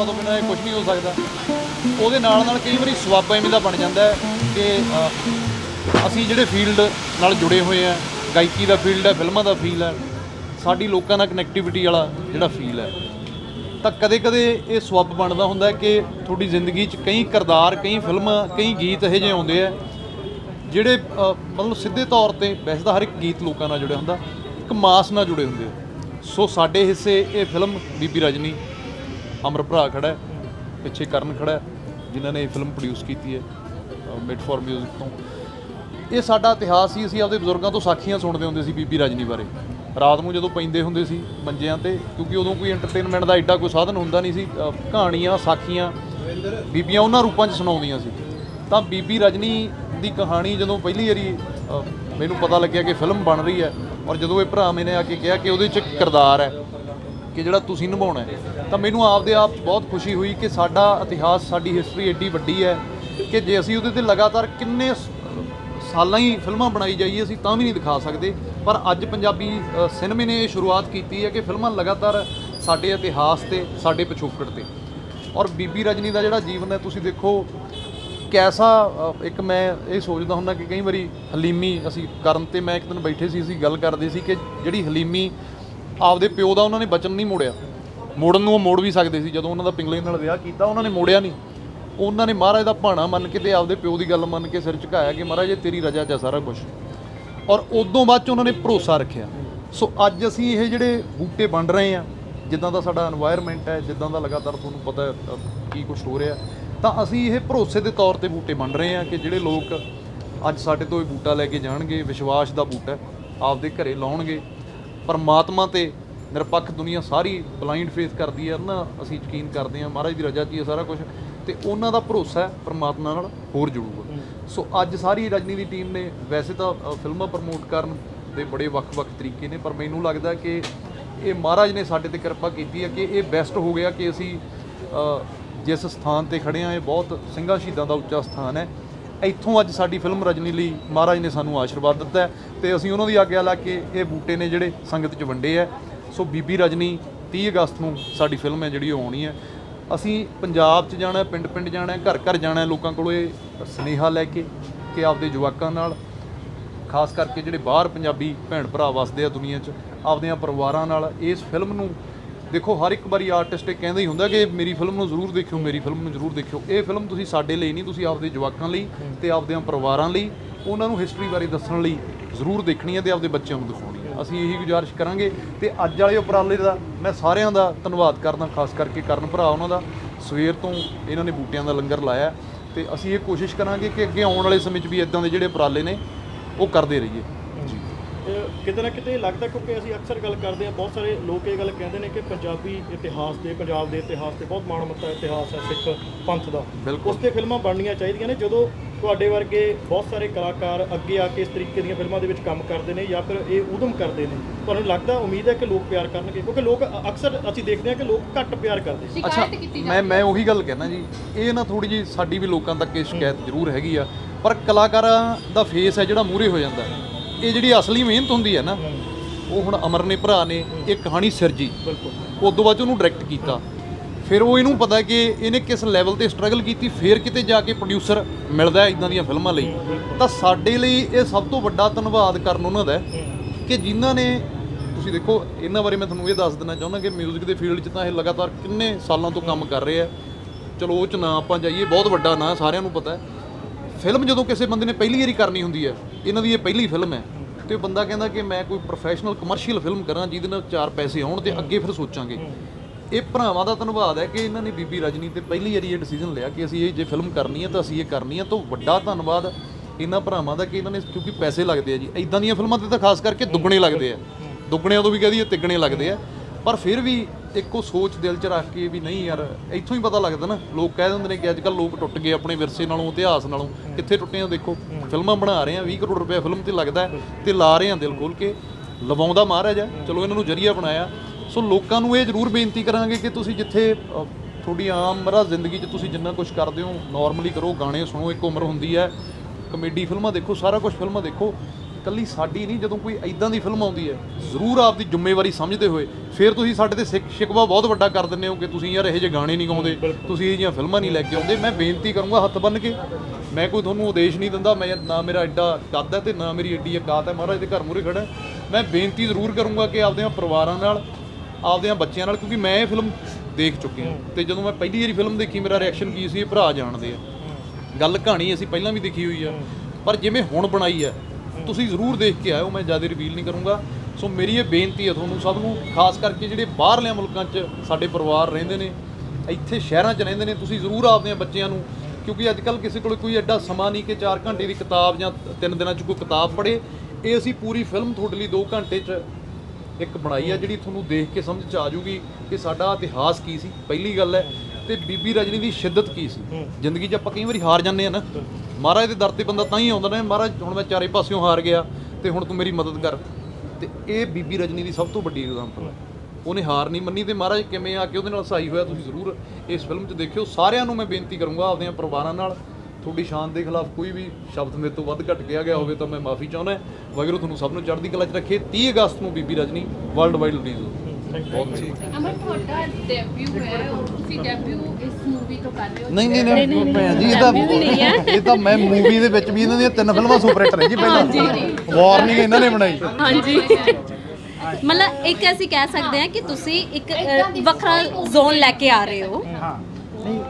ਕਿਰਪਾ ਤੋਂ ਬਿਨਾਂ ਇਹ ਕੁਝ ਨਹੀਂ ਹੋ ਸਕਦਾ। ਉਹਦੇ ਨਾਲ ਨਾਲ ਕਈ ਵਾਰੀ ਸਵਾਬ ਐਵੇਂ ਦਾ ਬਣ ਜਾਂਦਾ ਹੈ ਕਿ ਅਸੀਂ ਜਿਹੜੇ ਫੀਲਡ ਨਾਲ ਜੁੜੇ ਹੋਏ ਆ ਗਾਇਕੀ ਦਾ ਫੀਲਡ ਹੈ, ਫਿਲਮਾਂ ਦਾ ਫੀਲਡ ਹੈ, ਸਾਡੀ ਲੋਕਾਂ ਨਾਲ ਕਨੈਕਟੀਵਿਟੀ ਵਾਲਾ ਜਿਹੜਾ ਫੀਲ ਹੈ, ਤਾਂ ਕਦੇ-ਕਦੇ ਇਹ ਸਵੱਬ ਬਣਦਾ ਹੁੰਦਾ ਕਿ ਤੁਹਾਡੀ ਜ਼ਿੰਦਗੀ 'ਚ ਕਈ ਕਿਰਦਾਰ, ਕਈ ਫਿਲਮਾਂ, ਕਈ ਗੀਤ ਇਹੋ ਜਿਹੇ ਆਉਂਦੇ ਆ, ਜਿਹੜੇ ਮਤਲਬ ਸਿੱਧੇ ਤੌਰ ਤੇ ਵੈਸੇ ਤਾਂ ਹਰ ਇੱਕ ਗੀਤ ਲੋਕਾਂ ਨਾਲ ਜੁੜਿਆ ਹੁੰਦਾ, ਇੱਕ ਮਾਸ ਨਾਲ ਜੁੜੇ ਹੁੰਦੇ ਆ। ਸੋ ਸਾਡੇ ਹਿੱਸੇ ਇਹ ਫਿਲਮ ਬੀਬੀ ਰਜਨੀ ਅਮਰ ਭਰਾ ਖੜਾ ਹੈ, ਪਿੱਛੇ ਕਰਨ ਖੜਾ ਹੈ, ਜਿਨ੍ਹਾਂ ਨੇ ਇਹ ਫਿਲਮ ਪ੍ਰੋਡਿਊਸ ਕੀਤੀ ਹੈ ਮਿਡ ਫॉर 뮤직 ਤੋਂ। ਇਹ ਸਾਡਾ ਇਤਿਹਾਸ ਸੀ, ਅਸੀਂ ਆਪਦੇ ਬਜ਼ੁਰਗਾਂ ਤੋਂ ਸਾਖੀਆਂ ਸੁਣਦੇ ਹੁੰਦੇ ਸੀ ਬੀਬੀ ਰਜਨੀ ਬਾਰੇ। ਰਾਤ ਨੂੰ ਜਦੋਂ ਪੈਂਦੇ ਹੁੰਦੇ ਸੀ ਮੰਜਿਆਂ ਤੇ, ਕਿਉਂਕਿ ਉਦੋਂ ਕੋਈ ਐਂਟਰਟੇਨਮੈਂਟ ਦਾ ਐਡਾ ਕੋਈ ਸਾਧਨ ਹੁੰਦਾ ਨਹੀਂ ਸੀ ਕਹਾਣੀਆਂ, ਸਾਖੀਆਂ, ਬੀਬੀਆਂ ਉਹਨਾਂ ਰੂਪਾਂ 'ਚ ਸੁਣਾਉਂਦੀਆਂ ਸੀ। ਤਾਂ ਬੀਬੀ ਰਜਨੀ ਦੀ ਕਹਾਣੀ ਜਦੋਂ ਪਹਿਲੀ ਵਾਰੀ ਮੈਨੂੰ ਪਤਾ ਲੱਗਿਆ ਕਿ ਫਿਲਮ ਬਣ ਰਹੀ ਹੈ, ਔਰ ਜਦੋਂ ਇਹ ਭਰਾ ਮੈਨੇ ਆ ਕੇ ਕਿਹਾ ਕਿ ਉਹਦੇ 'ਚ ਇੱਕ ਕਿਰਦਾਰ ਹੈ ਕਿ ਜਿਹੜਾ ਤੁਸੀਂ ਨਿਭਾਉਣਾ ਤਾਂ ਮੈਨੂੰ ਆਪਦੇ ਆਪ 'ਚ ਬਹੁਤ ਖੁਸ਼ੀ ਹੋਈ ਕਿ ਸਾਡਾ ਇਤਿਹਾਸ, ਸਾਡੀ ਹਿਸਟਰੀ ਏਡੀ ਵੱਡੀ ਹੈ ਕਿ ਜੇ ਅਸੀਂ ਉਹਦੇ ਤੇ ਲਗਾਤਾਰ ਕਿੰਨੇ ਸ- ਸਾਲਾਂ ਹੀ ਫਿਲਮਾਂ ਬਣਾਈ ਜਾਈਏ, ਅਸੀਂ ਤਾਂ ਵੀ ਨਹੀਂ ਦਿਖਾ ਸਕਦੇ। ਪਰ ਅੱਜ ਪੰਜਾਬੀ ਸਿਨੇਮੇ ਨੇ ਇਹ ਸ਼ੁਰੂਆਤ ਕੀਤੀ ਹੈ ਕਿ ਫਿਲਮਾਂ ਲਗਾਤਾਰ ਸਾਡੇ ਇਤਿਹਾਸ ਤੇ, ਸਾਡੇ ਪਿਛੋਕੜ ਤੇ। ਔਰ ਬੀਬੀ ਰਜਨੀ ਦਾ ਜਿਹੜਾ ਜੀਵਨ ਹੈ, ਤੁਸੀਂ ਦੇਖੋ ਕੈਸਾ ਇੱਕ ਮੈਂ ਇਹ ਸੋਚਦਾ ਹੁੰਦਾ ਕਿ ਕਈ ਵਾਰੀ ਹਲੀਮੀ ਅਸੀਂ ਕਰਨ ਤੇ ਮੈਂ ਇੱਕ ਦਿਨ ਬੈਠੇ ਸੀ, ਅਸੀਂ ਗੱਲ ਕਰਦੇ ਸੀ ਕਿ ਜਿਹੜੀ ਹਲੀਮੀ ਆਪਦੇ ਪਿਓ ਦਾ ਉਹਨਾਂ ਨੇ ਬਚਨ ਨਹੀਂ ਮੋੜਿਆ। ਮੋੜਨ ਨੂੰ ਉਹ ਮੋੜ ਵੀ ਸਕਦੇ ਸੀ, ਜਦੋਂ ਉਹਨਾਂ ਦਾ ਪਿੰਗਲੇ ਨਾਲ ਵਿਆਹ ਕੀਤਾ, ਉਹਨਾਂ ਨੇ ਮੋੜਿਆ ਨਹੀਂ। ਉਹਨਾਂ ਨੇ ਮਹਾਰਾਜ ਦਾ ਭਾਣਾ ਮੰਨ ਕੇ ਤੇ ਆਪਦੇ ਪਿਓ ਦੀ ਗੱਲ ਮੰਨ ਕੇ ਸਿਰ ਝੁਕਾਇਆ ਕਿ ਮਹਾਰਾਜ, ਇਹ ਤੇਰੀ ਰਜਾ 'ਚ ਸਾਰਾ ਕੁਝ ਔਰ ਉਦੋਂ ਬਾਅਦ ਚ ਉਹਨਾਂ ਨੇ ਭਰੋਸਾ ਰੱਖਿਆ। ਸੋ ਅੱਜ ਅਸੀਂ ਇਹ ਜਿਹੜੇ ਬੂਟੇ ਵੰਡ ਰਹੇ ਆ ਜਿੱਦਾਂ ਦਾ ਸਾਡਾ এনवायरमेंट ਹੈ, ਜਿੱਦਾਂ ਦਾ ਲਗਾਤਾਰ ਤੁਹਾਨੂੰ ਪਤਾ ਹੈ ਕੀ ਕੁਝ ਹੋ ਰਿਹਾ, ਤਾਂ ਅਸੀਂ ਇਹ ਭਰੋਸੇ ਦੇ ਤੌਰ ਤੇ ਬੂਟੇ ਵੰਡ ਰਹੇ ਆ ਕਿ ਜਿਹੜੇ ਲੋਕ ਅੱਜ ਸਾਡੇ ਤੋਂ ਇਹ ਬੂਟਾ ਲੈ ਕੇ ਜਾਣਗੇ, ਵਿਸ਼ਵਾਸ ਦਾ ਬੂਟਾ ਆਪਦੇ ਘਰੇ ਲਾਉਣਗੇ। ਪਰਮਾਤਮਾ ਤੇ ਨਿਰਪੱਖ ਦੁਨੀਆ ਸਾਰੀ ਬਲਾਈਂਡ ਫੇਥ ਕਰਦੀ ਹੈ ਨਾ ਅਸੀਂ ਯਕੀਨ ਕਰਦੇ ਹਾਂ ਮਹਾਰਾਜ ਦੀ ਰਜ਼ਾ 'ਚ ਹੀ ਹੈ ਸਾਰਾ ਕੁਝ ਤੇ ਉਹਨਾਂ ਦਾ ਭਰੋਸਾ ਹੈ ਪਰਮਾਤਮਾ ਨਾਲ ਹੋਰ ਜੁੜੂਗਾ। ਸੋ ਅੱਜ ਸਾਰੀ ਰਜਨੀ ਦੀ ਟੀਮ ਨੇ ਵੈਸੇ ਤਾਂ ਫਿਲਮਾਂ ਪ੍ਰਮੋਟ ਕਰਨ ਦੇ ਬੜੇ ਵੱਖ-ਵੱਖ ਤਰੀਕੇ ਨੇ ਪਰ ਮੈਨੂੰ ਲੱਗਦਾ ਕਿ ਇਹ ਮਹਾਰਾਜ ਨੇ ਸਾਡੇ ਤੇ ਕਿਰਪਾ ਕੀਤੀ ਹੈ ਕਿ ਇਹ ਬੈਸਟ ਹੋ ਗਿਆ ਕਿ ਅਸੀਂ ਜਿਸ ਸਥਾਨ ਤੇ ਖੜੇ ਆ ਇਹ ਬਹੁਤ ਸਿੰਘਾਂ ਸ਼ਹੀਦਾਂ ਦਾ ਉੱਚਾ ਸਥਾਨ ਹੈ। ਇੱਥੋਂ ਅੱਜ ਸਾਡੀ ਫਿਲਮ ਰਜਨੀ ਲਈ ਮਹਾਰਾਜ ਨੇ ਸਾਨੂੰ ਆਸ਼ੀਰਵਾਦ ਦਿੱਤਾ ਹੈ। ਤੇ ਅਸੀਂ ਉਹਨਾਂ ਦੀ ਆਗਿਆ ਲਾ ਕੇ ਇਹ ਬੂਟੇ ਨੇ ਜਿਹੜੇ ਸੰਗਤ 'ਚ ਵੰਡੇ ਆ। ਸੋ ਬੀਬੀ ਰਜਨੀ 30 ਅਗਸਤ ਨੂੰ ਸਾਡੀ ਫਿਲਮ ਹੈ ਜਿਹੜੀ ਉਹ ਆਉਣੀ ਹੈ। ਅਸੀਂ ਪੰਜਾਬ 'ਚ ਜਾਣਾ ਪਿੰਡ ਪਿੰਡ ਜਾਣਾ ਘਰ ਘਰ ਜਾਣਾ ਲੋਕਾਂ ਕੋਲੋਂ ਇਹ ਸੁਨੇਹਾ ਲੈ ਕੇ ਕਿ ਆਪਦੇ ਜਵਾਕਾਂ ਨਾਲ, ਖਾਸ ਕਰਕੇ ਜਿਹੜੇ ਬਾਹਰ ਪੰਜਾਬੀ ਭੈਣ ਭਰਾ ਵਸਦੇ ਆ ਦੁਨੀਆ 'ਚ, ਆਪਦਿਆਂ ਪਰਿਵਾਰਾਂ ਨਾਲ ਇਸ ਫਿਲਮ ਨੂੰ ਦੇਖੋ, ਹਰ ਇੱਕ ਵਾਰੀ ਆਰਟਿਸਟ ਇਹ ਕਹਿੰਦਾ ਹੀ ਹੁੰਦਾ ਕਿ ਮੇਰੀ ਫਿਲਮ ਨੂੰ ਜ਼ਰੂਰ ਦੇਖਿਓ, ਮੇਰੀ ਫਿਲਮ ਨੂੰ ਜ਼ਰੂਰ ਦੇਖਿਓ। ਇਹ ਫਿਲਮ ਤੁਸੀਂ ਸਾਡੇ ਲਈ ਨਹੀਂ, ਤੁਸੀਂ ਆਪਦੇ ਜਵਾਕਾਂ ਲਈ ਤੇ ਆਪਦਿਆਂ ਪਰਿਵਾਰਾਂ ਲਈ ਉਹਨਾਂ ਨੂੰ ਹਿਸਟਰੀ ਬਾਰੇ ਦੱਸਣ ਲਈ ਜ਼ਰੂਰ ਦੇਖਣੀ ਹੈ ਤੇ ਆਪਦੇ ਬੱਚਿਆਂ ਨੂੰ ਦਿਖਾਉਣੀ ਹੈ। ਅਸੀਂ ਇਹੀ ਗੁਜ਼ਾਰਿਸ਼ ਕਰਾਂਗੇ ਤੇ ਅੱਜ ਵਾਲੇ ਉਪਰਾਲੇ ਦਾ ਮੈਂ ਸਾਰਿਆਂ ਦਾ ਧੰਨਵਾਦ ਕਰਦਾ, ਖਾਸ ਕਰਕੇ ਕਰਨ ਭਰਾ ਉਹਨਾਂ ਦਾ। ਸਵੇਰ ਤੋਂ ਇਹਨਾਂ ਨੇ ਬੂਟਿਆਂ ਦਾ ਲੰਗਰ ਲਾਇਆ ਤੇ ਅਸੀਂ ਇਹ ਕੋਸ਼ਿਸ਼ ਕਰਾਂਗੇ ਕਿ ਅੱਗੇ ਆਉਣ ਵਾਲੇ ਸਮੇਂ 'ਚ ਵੀ ਇਦਾਂ ਦੇ ਜਿਹੜੇ ਉਪਰਾਲੇ ਨੇ, ਉਹ ਕਰਦੇ ਰਹੀਏ। ਕਿਤੇ ਨਾ ਕਿਤੇ ਲੱਗਦਾ ਕਿਉਂਕਿ ਅਸੀਂ ਅਕਸਰ ਗੱਲ ਕਰਦੇ ਆ ਬਹੁਤ ਸਾਰੇ ਲੋਕ ਇਹ ਗੱਲ ਕਹਿੰਦੇ ਨੇ ਕਿ ਪੰਜਾਬੀ ਇਤਿਹਾਸ ਦੇ ਪੰਜਾਬ ਦੇ ਇਤਿਹਾਸ ਤੇ ਬਹੁਤ ਮਾਣਮੱਤਾ ਇਤਿਹਾਸ ਹੈ ਸਿੱਖ ਪੰਥ ਦਾ। ਬਿਲਕੁਲ। ਉਸ ਤੇ ਫਿਲਮਾਂ ਬਣਨੀਆਂ ਚਾਹੀਦੀਆਂ ਨੇ ਜਦੋਂ ਤੁਹਾਡੇ ਵਰਗੇ ਬਹੁਤ ਸਾਰੇ ਕਲਾਕਾਰ ਅੱਗੇ ਆ ਕੇ ਇਸ ਤਰੀਕੇ ਦੀਆਂ ਫਿਲਮਾਂ ਦੇ ਵਿੱਚ ਕੰਮ ਕਰਦੇ ਨੇ ਜਾਂ ਫਿਰ ਇਹ ਉਦਮ ਕਰਦੇ ਨੇ ਤੁਹਾਨੂੰ ਲੱਗਦਾ ਉਮੀਦ ਹੈ ਕਿ ਲੋਕ ਪਿਆਰ ਕਰਨਗੇ? ਕਿਉਂਕਿ ਲੋਕ ਅਕਸਰ ਅਸੀਂ ਦੇਖਦੇ ਹਾਂ ਕਿ ਲੋਕ ਘੱਟ ਪਿਆਰ ਕਰਦੇ ਅੱਛਾ ਮੈਂ ਮੈਂ ਉਹੀ ਗੱਲ ਕਹਿਣਾ ਜੀ ਇਹ ਨਾ ਥੋੜੀ ਜੀ ਸਾਡੀ ਵੀ ਲੋਕਾਂ ਤੱਕ ਇਹ ਸ਼ਿਕਾਇਤ ਜ਼ਰੂਰ ਹੈਗੀ ਆ ਪਰ ਕਲਾਕਾਰਾਂ ਦਾ ਫੇਸ ਹੈ ਜਿਹੜਾ ਮੂਰੇ ਹੋ ਜਾਂਦਾ। ਇਹ ਜਿਹੜੀ ਅਸਲੀ ਮਿਹਨਤ ਹੁੰਦੀ ਹੈ ਨਾ ਉਹ ਹੁਣ ਅਮਰ ਨੇ ਭਰਾ ਨੇ ਇਹ ਕਹਾਣੀ ਸਿਰਜੀ ਬਿਲਕੁਲ। ਉਦੋਂ ਬਾਅਦ 'ਚ ਉਹਨੂੰ ਡਾਇਰੈਕਟ ਕੀਤਾ। ਫਿਰ ਉਹ ਇਹਨੂੰ ਪਤਾ ਕਿ ਇਹਨੇ ਕਿਸ ਲੈਵਲ ਤੇ ਸਟਰਗਲ ਕੀਤੀ ਫਿਰ ਕਿਤੇ ਜਾ ਕੇ ਪ੍ਰੋਡਿਊਸਰ ਮਿਲਦਾ ਇਦਾਂ ਦੀਆਂ ਫਿਲਮਾਂ ਲਈ। ਤਾਂ ਸਾਡੇ ਲਈ ਇਹ ਸਭ ਤੋਂ ਵੱਡਾ ਧੰਨਵਾਦ ਕਰਨ ਉਹਨਾਂ ਦਾ ਕਿ ਜਿਨ੍ਹਾਂ ਨੇ ਤੁਸੀਂ ਦੇਖੋ ਇਹਨਾਂ ਬਾਰੇ ਮੈਂ ਤੁਹਾਨੂੰ ਇਹ ਦੱਸ ਦੇਣਾ ਚਾਹੁੰਦਾ ਕਿ 뮤직 ਦੇ ਫੀਲਡ 'ਚ ਤਾਂ ਇਹ ਲਗਾਤਾਰ ਕਿੰਨੇ ਸਾਲਾਂ ਤੋਂ ਕੰਮ ਕਰ ਰਹੇ ਆ ਚਲੋ ਉਹ 'ਚ ਨਾ ਆਪਾਂ ਜਾਈਏ ਬਹੁਤ ਵੱਡਾ ਨਾਂ ਸਾਰਿਆਂ ਨੂੰ ਪਤਾ ਹੈ। ਫਿਲਮ ਜਦੋਂ ਕਿਸੇ ਬੰਦੇ ਨੇ ਪਹਿਲੀ ਵਾਰੀ ਕਰਨੀ ਹੁੰਦੀ ਹੈ ਇਹਨਾਂ ਦੀ ਇਹ ਪਹਿਲੀ ਫਿਲਮ ਹੈ ਤੇ ਬੰਦਾ ਕਹਿੰਦਾ ਕਿ ਮੈਂ ਕੋਈ ਪ੍ਰੋਫੈਸ਼ਨਲ ਕਮਰਸ਼ੀਅਲ ਫਿਲਮ ਕਰਾਂ ਜਿਹਦੇ ਨਾਲ ਚਾਰ ਪੈਸੇ ਆਉਣ ਤੇ ਅੱਗੇ ਫਿਰ ਸੋਚਾਂਗੇ। ਇਹ ਭਰਾਵਾਂ ਦਾ ਧੰਨਵਾਦ ਹੈ ਕਿ ਇਹਨਾਂ ਨੇ ਬੀਬੀ ਰਜਨੀ ਤੇ ਪਹਿਲੀ ਵਾਰੀ ਇਹ ਡਿਸੀਜਨ ਲਿਆ ਕਿ ਅਸੀਂ ਇਹ ਜੇ ਫਿਲਮ ਕਰਨੀ ਹੈ ਤਾਂ ਅਸੀਂ ਇਹ ਕਰਨੀ ਹੈ। ਤਾਂ ਵੱਡਾ ਧੰਨਵਾਦ ਇਹਨਾਂ ਭਰਾਵਾਂ ਦਾ ਕਿ ਇਹਨਾਂ ਨੇ ਕਿਉਂਕਿ ਪੈਸੇ ਲੱਗਦੇ ਆ ਜੀ। ਇਦਾਂ ਦੀਆਂ ਫਿਲਮਾਂ ਤੇ ਤਾਂ ਖਾਸ ਕਰਕੇ ਦੁੱਗਣੇ ਲੱਗਦੇ ਆ। ਦੁੱਗਣਿਆਂ ਤੋਂ ਵੀ ਕਹਦੀ ਤਿੱਗਣੇ ਲੱਗਦੇ ਆ। ਪਰ ਫਿਰ ਵੀ ਇੱਕੋ ਸੋਚ ਦਿਲ 'ਚ ਰੱਖ ਕੇ ਵੀ ਨਹੀਂ ਯਾਰ ਇੱਥੋਂ ਹੀ ਪਤਾ ਲੱਗਦਾ ਨਾ ਲੋਕ ਕਹਿ ਦਿੰਦੇ ਨੇ ਕਿ ਅੱਜ ਕੱਲ ਲੋਕ ਟੁੱਟ ਗਏ ਆਪਣੇ ਵਿਰਸੇ ਨਾਲੋਂ ਇਤਿਹਾਸ ਨਾਲੋਂ ਕਿੱਥੇ ਟੁੱਟੇ ਆ ਦੇਖੋ ਫਿਲਮਾਂ ਬਣਾ ਰਹੇ ਆ 20 ਕਰੋੜ ਰੁਪਏ ਫਿਲਮ ਤੇ ਲੱਗਦਾ ਤੇ ਲਾ ਰਹੇ ਆ ਦਿਲ ਖੋਲ ਕੇ ਲਵਾਉਂਦਾ ਮਹਾਰਾਜ ਹੈ ਚਲੋ ਇਹਨਾਂ ਨੂੰ ਜਰੀਆ ਬਣਾਇਆ। ਸੋ ਲੋਕਾਂ ਨੂੰ ਇਹ ਜ਼ਰੂਰ ਬੇਨਤੀ ਕਰਾਂਗੇ ਕਿ ਤੁਸੀਂ ਜਿੱਥੇ ਤੁਹਾਡੀ ਆਮ ਮਰਾ ਜ਼ਿੰਦਗੀ 'ਚ ਤੁਸੀਂ ਜਿੰਨਾ ਕੁਝ ਕਰਦੇ ਹੋ ਨਾਰਮਲੀ ਕਰੋ ਗਾਣੇ ਸੁਣੋ ਇੱਕ ਉਮਰ ਹੁੰਦੀ ਹੈ। ਕਮੇਡੀ ਫਿਲਮਾਂ ਦੇਖੋ ਸਾਰਾ ਕੁਝ ਫਿਲਮਾਂ ਦੇਖੋ। ਕੱਲੀ ਸਾਡੀ ਨਹੀਂ ਜਦੋਂ ਕੋਈ ਐਦਾਂ ਦੀ ਫਿਲਮ ਆਉਂਦੀ ਹੈ ਜ਼ਰੂਰ ਆਪਦੀ ਜ਼ਿੰਮੇਵਾਰੀ ਸਮਝਦੇ ਹੋਏ ਫਿਰ ਤੁਸੀਂ ਸਾਡੇ ਤੇ ਸਿਕ- ਸ਼ਿਕਵਾ ਬਹੁਤ ਵੱਡਾ ਕਰ ਦਿੰਦੇ ਹੋ ਕਿ ਤੁਸੀਂ ਯਾਰ ਇਹੋ ਜਿਹੇ ਗਾਣੇ ਨਹੀਂ ਗਾਉਂਦੇ ਤੁਸੀਂ ਇਹ ਜਿਹੀਆਂ ਫਿਲਮਾਂ ਨਹੀਂ ਲੈ ਕੇ ਆਉਂਦੇ। ਮੈਂ ਬੇਨਤੀ ਕਰੂੰਗਾ ਹੱਥ ਬੰਨ ਕੇ ਮੈਂ ਕੋਈ ਤੁਹਾਨੂੰ ਉਦੇਸ਼ ਨਹੀਂ ਦਿੰਦਾ ਮੈਂ ਨਾ ਮੇਰਾ ਐਡਾ ਕੱਦ ਹੈ ਤੇ ਨਾ ਮੇਰੀ ਐਡੀ ਔਕਾਤ ਹੈ। ਮਹਾਰਾਜ ਦੇ ਘਰ ਮੂਹਰੇ ਖੜਾ ਮੈਂ ਬੇਨਤੀ ਜ਼ਰੂਰ ਕਰੂੰਗਾ ਕਿ ਆਪਦੇ ਪਰਿਵਾਰਾਂ ਨਾਲ ਆਪਦੇ ਬੱਚਿਆਂ ਨਾਲ ਕਿਉਂਕਿ ਮੈਂ ਇਹ ਫਿਲਮ ਦੇਖ ਚੁੱਕਿਆ ਤੇ ਜਦੋਂ ਮੈਂ ਪਹਿਲੀ ਵਾਰੀ ਫਿਲਮ ਦੇਖੀ ਮੇਰਾ ਰਿਐਕਸ਼ਨ ਕੀ ਸੀ? ਇਹ ਭਰਾ ਜਾਣਦੇ ਆ। ਗੱਲ ਕਹਾਣੀ ਅਸੀਂ ਪਹਿਲਾਂ ਵੀ ਦੇਖੀ ਹੋਈ ਆ। ਪਰ ਜਿਵੇਂ ਹੁਣ ਬਣਾਈ ਆ ਤੁਸੀਂ ਜ਼ਰੂਰ ਦੇਖ ਕੇ ਆਇਓ, ਮੈਂ ਜ਼ਿਆਦਾ ਰਿਵੀਲ ਨਹੀਂ ਕਰੂੰਗਾ। ਸੋ ਮੇਰੀ ਇਹ ਬੇਨਤੀ ਹੈ ਤੁਹਾਨੂੰ ਸਭ ਨੂੰ, ਖਾਸ ਕਰਕੇ ਜਿਹੜੇ ਬਾਹਰਲੇ ਮੁਲਕਾਂ 'ਚ ਸਾਡੇ ਪਰਿਵਾਰ ਰਹਿੰਦੇ ਨੇ, ਇੱਥੇ ਸ਼ਹਿਰਾਂ 'ਚ ਰਹਿੰਦੇ ਨੇ, ਤੁਸੀਂ ਜ਼ਰੂਰ ਆਪਦੇ ਬੱਚਿਆਂ ਨੂੰ, ਕਿਉਂਕਿ ਅੱਜ ਕੱਲ ਕਿਸੇ ਕੋਲ ਕੋਈ ਐਡਾ ਸਮਾਂ ਨਹੀਂ ਕਿ 4 ਘੰਟੇ ਦੀ ਕਿਤਾਬ ਜਾਂ 3 ਦਿਨਾਂ 'ਚ ਕੋਈ ਕਿਤਾਬ ਪੜ੍ਹੇ। ਇਹ ਅਸੀਂ ਪੂਰੀ ਫਿਲਮ ਤੁਹਾਡੇ ਲਈ 2 ਘੰਟੇ 'ਚ ਇੱਕ ਬਣਾਈ ਆ, ਜਿਹੜੀ ਤੁਹਾਨੂੰ ਦੇਖ ਕੇ ਸਮਝ ਚ ਆ ਜੂਗੀ ਕਿ ਸਾਡਾ ਇਤਿਹਾਸ ਕੀ ਸੀ। ਪਹਿਲੀ ਗੱਲ ਹੈ ਤੇ ਬੀਬੀ ਰਜਨੀ ਦੀ ਸ਼ਿੱਦਤ ਕੀ ਸੀ? ਜ਼ਿੰਦਗੀ 'ਚ ਆਪਾਂ ਕਈ ਵਾਰੀ ਹਾਰ ਜਾਂਦੇ ਆ ਨਾ। ਮਹਾਰਾਜ ਦੇ ਦਰ ਤੇ ਬੰਦਾ ਤਾਂ ਹੀ ਆਉਂਦਾ ਨਾ ਮਹਾਰਾਜ ਹੁਣ ਮੈਂ ਚਾਰੇ ਪਾਸਿਓਂ ਹਾਰ ਗਿਆ ਤੇ ਹੁਣ ਤੂੰ ਮੇਰੀ ਮਦਦ ਕਰ। ਤੇ ਇਹ ਬੀਬੀ ਰਜਨੀ ਦੀ ਸਭ ਤੋਂ ਵੱਡੀ ਐਗਜ਼ਾਮਪਲ ਹੈ। ਉਹਨੇ ਹਾਰ ਨਹੀਂ ਮੰਨੀ ਤੇ ਮਹਾਰਾਜ ਕਿਵੇਂ ਆ ਕੇ ਉਹਦੇ ਨਾਲ ਸਹਾਈ ਹੋਇਆ ਤੁਸੀਂ ਜ਼ਰੂਰ ਇਸ ਫਿਲਮ 'ਚ ਦੇਖਿਓ। ਸਾਰਿਆਂ ਨੂੰ ਮੈਂ ਬੇਨਤੀ ਕਰੂੰਗਾ ਆਪਦੀਆਂ ਪਰਿਵਾਰਾਂ ਨਾਲ ਤੁਹਾਡੀ ਸ਼ਾਨ ਦੇ ਖਿਲਾਫ ਕੋਈ ਵੀ ਸ਼ਬਦ ਮੇਰੇ ਤੋਂ ਵੱਧ ਘੱਟ ਕਿਹਾ ਗਿਆ ਹੋਵੇ ਤਾਂ ਮੈਂ ਮਾਫੀ ਚਾਹੁੰਦਾ। ਵਾਹਿਗੁਰੂ ਤੁਹਾਨੂੰ ਸਭ ਨੂੰ ਚੜ੍ਹਦੀ ਕਲਾ 'ਚ ਰੱਖੇ। 30 ਅਗਸਤ ਨੂੰ Bibi Rajni world wide release ਹੋ ਬਹੁਤ ਮਿਹਰਬਾਨੀ ਅਮਰ ਤੁਹਾਡਾ ਡੈਬਿਊ ਹੈ ਔਰ ਤੁਸੀਂ ਡੈਬਿਊ ਇਸ ਮੂਵੀ ਤੋਂ ਕਰ ਰਹੇ ਹੋ। ਨਹੀਂ ਨਹੀਂ ਨਹੀਂ ਭੈਣ ਜੀ ਇਹ ਤਾਂ ਇਹ ਤਾਂ ਮੈਂ ਮੂਵੀ ਦੇ ਵਿੱਚ ਵੀ ਇਹਨਾਂ ਦੀਆਂ ਤਿੰਨ ਫਿਲਮਾਂ ਸੁਪਰ ਹਿੱਟ ਨੇ ਜੀ ਪਹਿਲਾਂ। ਵਾਰਨਿੰਗ ਇਹਨਾਂ ਨੇ ਬਣਾਈ। ਹਾਂਜੀ। ਮਤਲਬ ਇੱਕ ਅਸੀਂ ਕਹਿ ਸਕਦੇ ਹਾਂ ਕਿ ਤੁਸੀਂ ਇੱਕ ਵੱਖਰਾ ਜ਼ੋਨ ਲੈ ਕੇ ਆ ਰਹੇ ਹੋ। ਹਾਂ। ਨਹੀਂ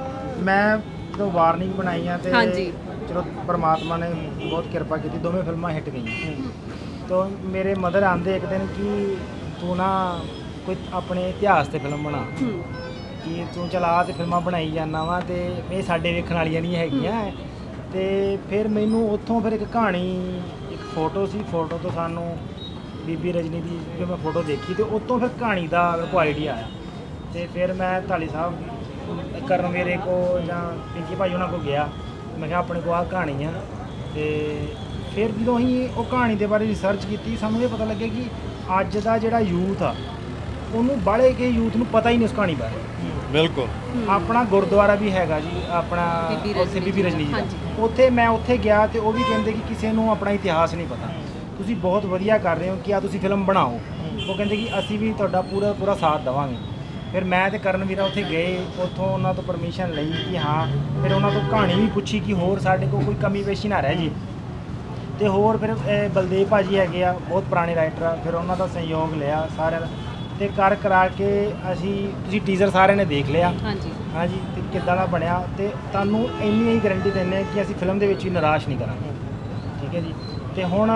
ਮੈਂ ਜਦੋਂ ਵਾਰਨਿੰਗ ਬਣਾਈਆਂ ਤੇ ਹਾਂਜੀ। ਚਲੋ ਪ੍ਰਮਾਤਮਾ ਨੇ ਬਹੁਤ ਕਿਰਪਾ ਕੀਤੀ ਦੋਵੇਂ ਫਿਲਮਾਂ ਹਿੱਟ ਗਈਆਂ। ਤੋਂ ਮੇਰੇ ਮਦਰ ਆਂਦੇ ਇੱਕ ਦਿਨ ਕਿ ਤੂੰ ਨਾ ਕੋਈ ਆਪਣੇ ਇਤਿਹਾਸ ਤੇ ਫਿਲਮ ਬਣਾ। ਹੂੰ। ਕਿ ਤੂੰ ਚਲਾ ਤੇ ਫਿਲਮਾਂ ਬਣਾਈ ਜਾਂਦਾ ਵਾ ਤੇ ਇਹ ਸਾਡੇ ਵੇਖਣ ਵਾਲੀਆਂ ਨਹੀਂ ਹੈਗੀਆਂ। ਤੇ ਫਿਰ ਮੈਨੂੰ ਉੱਥੋਂ ਫਿਰ ਇੱਕ ਕਹਾਣੀ ਇੱਕ ਫੋਟੋ ਸੀ। ਫੋਟੋ ਤੋਂ ਸਾਨੂੰ ਬੀਬੀ ਰਜਨੀ ਦੀ ਜੋ ਮੈਂ ਫੋਟੋ ਦੇਖੀ ਤੇ ਉੱਤੋਂ ਫਿਰ ਕਹਾਣੀ ਦਾ ਮੇਰੇ ਕੋਲ ਆਈਡੀਆ ਆਇਆ। ਤੇ ਫਿਰ ਮੈਂ ਢਾਲੀ ਸਾਹਿਬ ਕਰਨ ਮੇਰੇ ਕੋ ਜਾਂ ਪਿੰਕੀ ਭਾਈ ਉਹਨਾਂ ਕੋ ਗਿਆ। ਮੈਂ ਕਿਹਾ ਆਪਣੇ ਕੋ ਆਹ ਕਹਾਣੀ ਆ। ਤੇ ਫਿਰ ਜਦੋਂ ਅਸੀਂ ਉਹ ਕਹਾਣੀ ਦੇ ਬਾਰੇ ਰਿਸਰਚ ਕੀਤੀ ਸਾਨੂੰ ਇਹ ਪਤਾ ਲੱਗਿਆ ਕਿ ਅੱਜ ਦਾ ਜਿਹੜਾ ਯੂਥ ਆ ਉਹਨੂੰ ਬਾਹਲੇ ਕੇ ਯੂਥ ਨੂੰ ਪਤਾ ਹੀ ਨਹੀਂ ਉਸ ਕਹਾਣੀ ਬਾਰੇ। ਬਿਲਕੁਲ। ਆਪਣਾ ਗੁਰਦੁਆਰਾ ਵੀ ਹੈਗਾ ਜੀ ਆਪਣਾ ਬੀਬੀ ਉੱਥੇ ਰਜਨੀ ਬੀਬੀ ਰਜਨੀ ਜੀ ਹਾਂਜੀ। ਉੱਥੇ ਮੈਂ ਉੱਥੇ ਗਿਆ ਤੇ ਉਹ ਵੀ ਕਹਿੰਦੇ ਕਿ ਕਿਸੇ ਨੂੰ ਆਪਣਾ ਇਤਿਹਾਸ ਨਹੀਂ ਪਤਾ। ਤੁਸੀਂ ਬਹੁਤ ਵਧੀਆ ਕਰ ਰਹੇ ਹੋ ਕਿ ਆ ਤੁਸੀਂ ਫਿਲਮ ਬਣਾਓ। ਉਹ ਕਹਿੰਦੇ ਕਿ ਅਸੀਂ ਵੀ ਤੁਹਾਡਾ ਪੂਰਾ ਪੂਰਾ ਸਾਥ ਦੇਵਾਂਗੇ। ਫਿਰ ਮੈਂ ਤੇ ਕਰਨ ਵੀਰਾ ਉੱਥੇ ਗਏ ਉੱਥੋਂ ਉਹਨਾਂ ਤੋਂ ਪਰਮਿਸ਼ਨ ਲਈ ਕਿ ਹਾਂ ਫਿਰ ਉਹਨਾਂ ਤੋਂ ਕਹਾਣੀ ਵੀ ਪੁੱਛੀ ਕਿ ਹੋਰ ਸਾਡੇ ਕੋਲ ਕੋਈ ਕਮੀ ਪੇਸ਼ੀ ਨਾ ਰਹਿ ਜੇ। ਤੇ ਹੋਰ ਫਿਰ ਅਹ, ਬਲਦੇਵ ਭਾਜੀ ਹੈਗੇ ਆ ਬਹੁਤ ਪੁਰਾਣੇ ਰਾਈਟਰ ਆ ਫਿਰ ਉਹਨਾਂ ਦਾ ਸਹਿਯੋਗ ਲਿਆ ਸਾਰਿਆਂ ਦਾ। ਤੇ ਕਰ ਕਰਾ ਕੇ ਅਸੀਂ ਤੁਸੀਂ ਟੀਜ਼ਰ ਸਾਰਿਆਂ ਨੇ ਦੇਖ ਲਿਆ। ਹਾਂਜੀ। ਹਾਂਜੀ ਤੇ ਕਿੱਦਾਂ ਦਾ ਬਣਿਆ ਤੇ ਤੁਹਾਨੂੰ ਇੰਨੀ ਹੀ ਗਾਰੰਟੀ ਦਿੰਦੇ ਹਾਂ ਕਿ ਅਸੀਂ ਫਿਲਮ ਦੇ ਵਿੱਚ ਵੀ ਨਿਰਾਸ਼ ਨਹੀਂ ਕਰਾਂਗੇ। ਠੀਕ ਹੈ ਜੀ? ਤੇ ਹੁਣ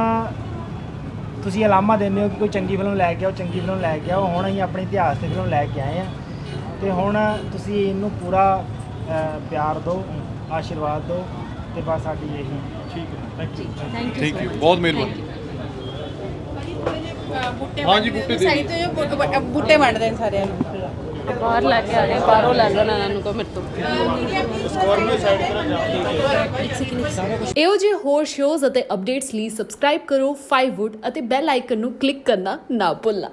ਤੁਸੀਂ ਅਲਾਮਾ ਦਿੰਦੇ ਹੋ ਕਿ ਕੋਈ ਚੰਗੀ ਫਿਲਮ ਲੈ ਕੇ ਆਓ ਚੰਗੀ ਫਿਲਮ ਲੈ ਕੇ ਆਓ ਹੁਣ ਅਸੀਂ ਆਪਣੇ ਇਤਿਹਾਸ ਤੇ ਫਿਲਮ ਲੈ ਕੇ ਆਏ ਆ ਤੇ ਹੁਣ ਤੁਸੀਂ ਇਹਨੂੰ ਪੂਰਾ ਪਿਆਰ ਦਿਓ ਆਸ਼ੀਰਵਾਦ ਦਿਓ ਤੇ ਬਸ ਸਾਡੀ ਇਹੀ। ਠੀਕ ਹੈ thank you thank you thank you ਬਹੁਤ ਮਿਹਰਬਾਨੀ। ਹਾਂਜੀ ਬੂਟੇ ਦੇ ਸਾਈਡ ਤੇ ਜੋ ਬੂਟੇ ਵੰਡਦੇ ਨੇ ਸਾਰਿਆਂ ਨੂੰ। ਬਾਹਰ ਲੈ ਕੇ ਆ ਰਹੇ ਬਾਹਰੋਂ ਲੈ ਲੈਣਾ ਇਹਨਾਂ ਨੂੰ ਕੋ ਮੇਰੇ ਤੋਂ ਇਹੋ ਜਿਹੇ ਹੋਰ ਸ਼ੋਜ਼ ਅਤੇ ਅਪਡੇਟਸ ਲਈ ਸਬਸਕ੍ਰਾਈਬ ਕਰੋ 5wood ਅਤੇ ਬੈਲ ਆਈਕਨ ਨੂੰ ਕਲਿੱਕ ਕਰਨਾ ਨਾ ਭੁੱਲਣਾ।